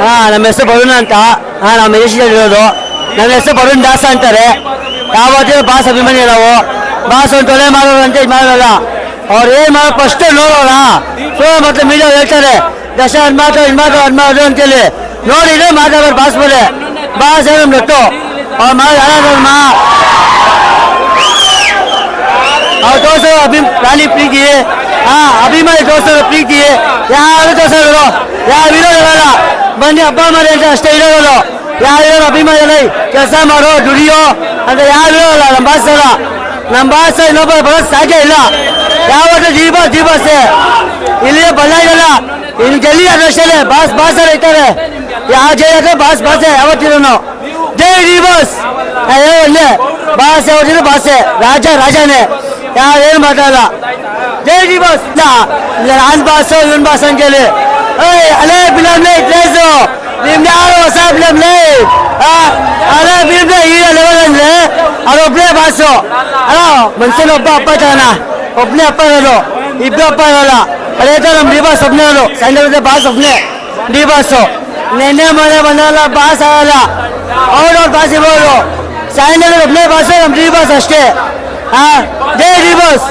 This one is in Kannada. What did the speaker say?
ಹಾ, ನಮ್ಮ ಹೆಸರು ಬರುಣ ಅಂತ. ಹಾ ನಮ್ಮ ದೇಶದಲ್ಲಿ ಇರೋದು ನನ್ನ ಹೆಸರು ಬರುಣ್ ದಾಸ ಅಂತಾರೆ. ಯಾವತ್ತಿನ ಬಾಸ್ ಅಭಿಮಾನಿ ನಾವು. ಬಾಸ್ ಒಂದು ತೊಲೆ ಮಾಡೋರು ಅಂತ ಇದು ಮಾಡೋಲ್ಲ ಅವ್ರು ಏನು ಮಾಡೋ ಫಸ್ಟ್ ನೋಡೋಣ. ಸೊ ಮತ್ತೆ ಮೀಡಿಯಾ ಹೇಳ್ತಾರೆ. ದಶ ಅದು ಮಾತು ಇದು ಮಾತು ಅದು ಮಾಡೋದು ಅಂತೇಳಿ ನೋಡಿದ್ರೆ ಮಾತಾಡೋರು ಬಾಸ್ ಮೇಲೆ. ಬಾಸ್ ಏನು ನಟ್ಟು ಅವ್ರು ಮಾಡೋದು ಅವ್ರು ತೋರಿಸೋ ಅಭಿ ಪ್ರಾಣಿ ಪ್ರೀತಿ. ಹಾ, ಅಭಿಮಾನಿ ತೋರಿಸೋ ಪ್ರೀತಿ. ಯಾರು ತೋರಿಸೋರು? ಯಾವ ಇರೋದಿಲ್ಲ ಬನ್ನಿ ಹಬ್ಬ ಮಾಡಿ ಅಂತ ಅಷ್ಟೇ ಇರೋದು ಯಾರ್ಯಾರು ಅಭಿಮಾನ ಇಲ್ಲ ಕೆಲಸ ಮಾಡೋ, ದುಡಿಯೋ ಅಂತ ಯಾರು ಇರೋಲ್ಲ ನಮ್ಮ ಭಾಷೆ ನಮ್ಮ ಭಾಷೆ ಇನ್ನೊಬ್ಬ ಬರೋದು ಸಾಧ್ಯ ಇಲ್ಲ. ಯಾವತ್ತು ದೀಪ ದೀಪಸೆ ಇಲ್ಲಿ ಬಲ್ಲ ಇರಲ್ಲ. ಇನ್ನು ಗೆಲ್ಲಿ ಅದಷ್ಟೇ ಬಾಸ್ ಬಾಸ್ ಇರ್ತಾರೆ. ಯಾವ ಜೈ ಹತ್ರ ಬಾಸ್, ಬಾಸೆ. ಯಾವತ್ತಿರೋನು ಜೈ ದೀಪಸ್. ಒಳ್ಳೆ ಬಾಸ್ ಯಾವತ್ತಿರೋ ಬಾಸೆ. ರಾಜ, ರಾಜನೇ. ಯಾರೇನು ಮಾತಾಡಲ್ಲ. ಜೈ ದೀಪಸ್. ನಾನ್ ಬಾಸು, ಇವನ್ ಬಾಸ್ ಅಂತೇಳಿ ಏಯ್ ಅಲೇ ಫಿಲಮ್ನೇ ಪ್ಲೇಸು ನಿಮ್ದು ಯಾರು ಹೊಸ ಅಲೇ ಫಿಲ್ಮ್ನೇ ಈ ಲೆವೆಲ್ ಅಂದ್ರೆ ಒಬ್ಬನೇ ಬಾಸು ಅಲ್ಲ ಮನುಷ್ಯನ ಒಬ್ಬ ಅಪ್ಪ ತಾನ ಒಬ್ಬನೇ ಅಪ್ಪ ಇರೋದು, ಇಬ್ರು ಅಪ್ಪ ಇರೋಲ್ಲ. ಅದೇ ತರ ನಮ್ಮ ಡಿ ಬಾಸ್ ಒಬ್ನೇ ಇರೋದು. ಸಂಜೆ ಬಾಸ್ ಒಬ್ನೇ ಡಿ ಬಾಸು ನೆನ್ನೆ ಮನೆ ಬಂದಲ್ಲ ಬಾಸ್ ಆಗಲ್ಲ. ಅವ್ರವ್ರ ಬಾಸ್ ಇರ್ಬೋದು. ಸಾಯಂಕಾಲ ಒಬ್ಬನೇ ಬಾಸ್ ನಮ್ಮ ಡಿ ಬಾಸ್ ಅಷ್ಟೇ. ಹಾ? D boss